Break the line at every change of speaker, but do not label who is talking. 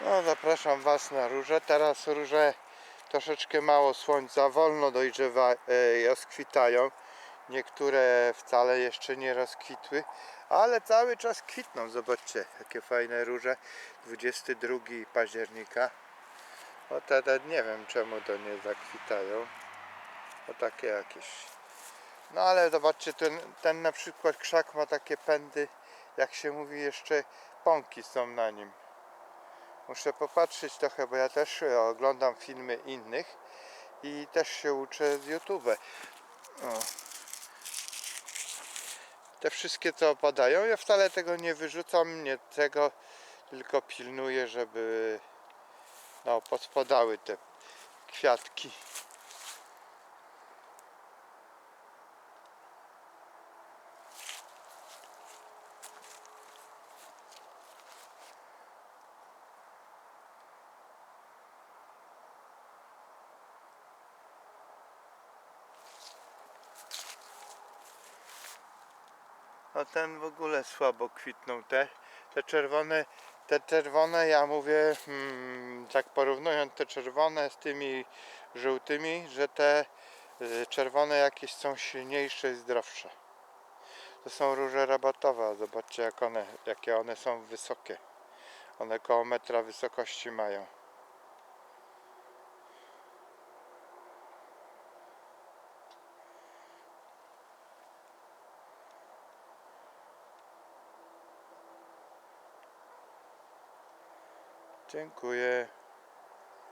No, zapraszam Was na róże. Teraz róże troszeczkę mało słońca, wolno dojrzewa, e, rozkwitają. Niektóre wcale jeszcze nie rozkwitły, ale cały czas kwitną. Zobaczcie, jakie fajne róże. 22 października. O te, te nie wiem czemu to nie zakwitają. O takie jakieś. No ale zobaczcie, ten, ten na przykład krzak ma takie pędy, jak się mówi, jeszcze pąki są na nim. Muszę popatrzeć trochę, bo ja też e, oglądam filmy innych i też się uczę z YouTube. O. Te wszystkie co opadają, ja wcale tego nie wyrzucam, nie tego, tylko pilnuję, żeby no, pospadały te kwiatki. A ten w ogóle słabo kwitną. Te, te czerwone, te czerwone, ja mówię, hmm, tak porównując te czerwone z tymi żółtymi, że te y, czerwone jakieś są silniejsze i zdrowsze. To są róże rabatowe, zobaczcie jak one, jakie one są wysokie. One koło metra wysokości mają. Dziękuję.